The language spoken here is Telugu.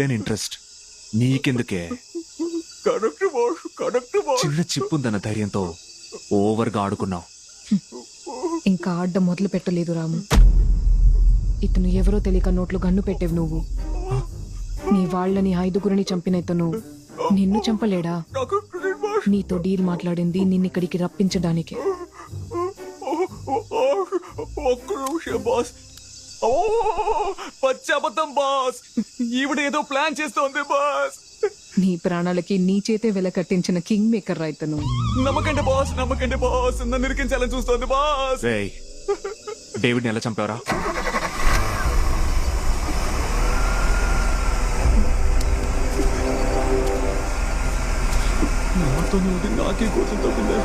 లేని interest నీకెందుకే? Correct boss correct boss. చిన్న చిప్పుందన్న ధైర్యంతో ఓవర్గా ఆడుకున్నావు. ఇంకా ఆడ్డం మొదలు పెట్టలేదు రాము. ఇతను ఎవరో తెలియక నోట్లో గన్ను పెట్టేవు నువ్వు. నీ వాళ్ళని ఐదుగురిని చంపిన ఇతను నిన్ను చంపలేడా? నాకు క్రెడిట్ బాస్. నీతో డీల్ మాట్లాడింది నిన్నిక్కడికి రప్పించడానికే. ఒక్క నిమిషం బాస్. ఓ పచ్చాబద్ధం బాస్. ఈవిడ ఏదో ప్లాన్ చేస్తోంది బాస్. నీ ప్రాణాలకి నీ చేతే వెల కట్టించిన కింగ్ మేకర్ రా ఇతను నమ్మకండి బాస్ నమ్మకండి బాస్. నన్ను ఇరికించాలని చూస్తోంది బాస్. రేయ్ డేవిడ్ని ఎలా చంపావరా? నాతో నాకే కోసం తగ్గింది